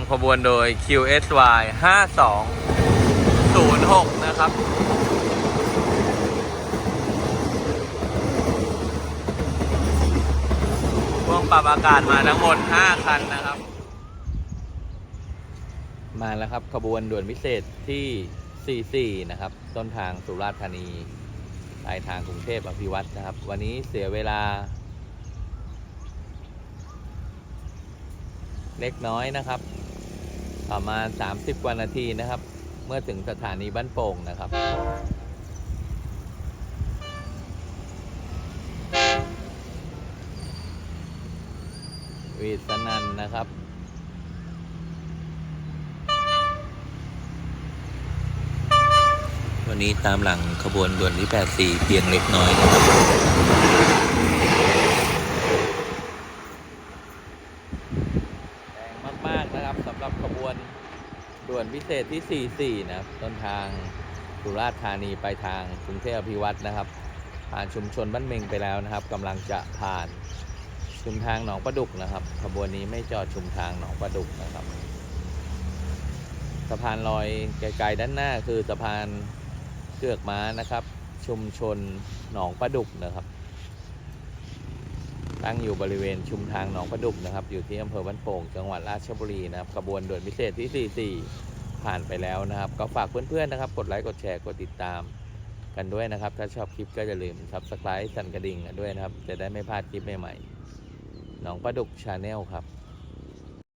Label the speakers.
Speaker 1: ำขบวนโดย QSY 5206 นะครับ พวงปรับอากาศมาทั้งหมด 5 คันนะครับ มาแล้วครับขบวนด่วนพิเศษที่ 44 นะครับ ต้นทางสุราษฎร์ธานีปลายทางกรุงเทพอภิวัตนะครับ วันนี้เสียเวลาเล็กน้อยนะครับ ประมาณ 30กว่านาทีนะครับ เมื่อถึงสถานีบ้านโป่งนะครับ วีสนันนะครับวันนี้ตามหลังขบวนด่วนที่ 84 เพียงเล็กน้อยนะครับแรงมาก ๆ นะครับสำหรับขบ ด่วนพิเศษที่ 44 นะครับ ต้นทางสุราษฎร์ธานีไปทางกรุงเทพอภิวัตรนะครับ ผ่านชุมชนบ้านเมงไปแล้วนะครับกำลังจะผ่านชุมทางหนองประดุกนะครับขบวนนี้ไม่จอดชุมทางหนองประดุกนะครับ สะพานลอยไกลๆด้านหน้าคือสะพานเกือกม้านะครับ ชุมชนหนองประดุกนะครับ ตั้งอยู่บริเวณชุมทางหนองประดุกนะครับ อยู่ที่อำเภอบ้านโป่งจังหวัดราชบุรีนะครับขบวนด่วนพิเศษที่ 44 ผ่านไปแล้วนะครับ ก็ฝากเพื่อนๆนะครับ กดไลค์กดแชร์กดติดตามกันด้วยนะครับ ถ้าชอบคลิปก็อย่าลืมซับสไครต์สั่นกระดิ่งกันด้วยนะครับ จะได้ไม่พลาดคลิปใหม่ๆหนองประดุกชาแนลครับ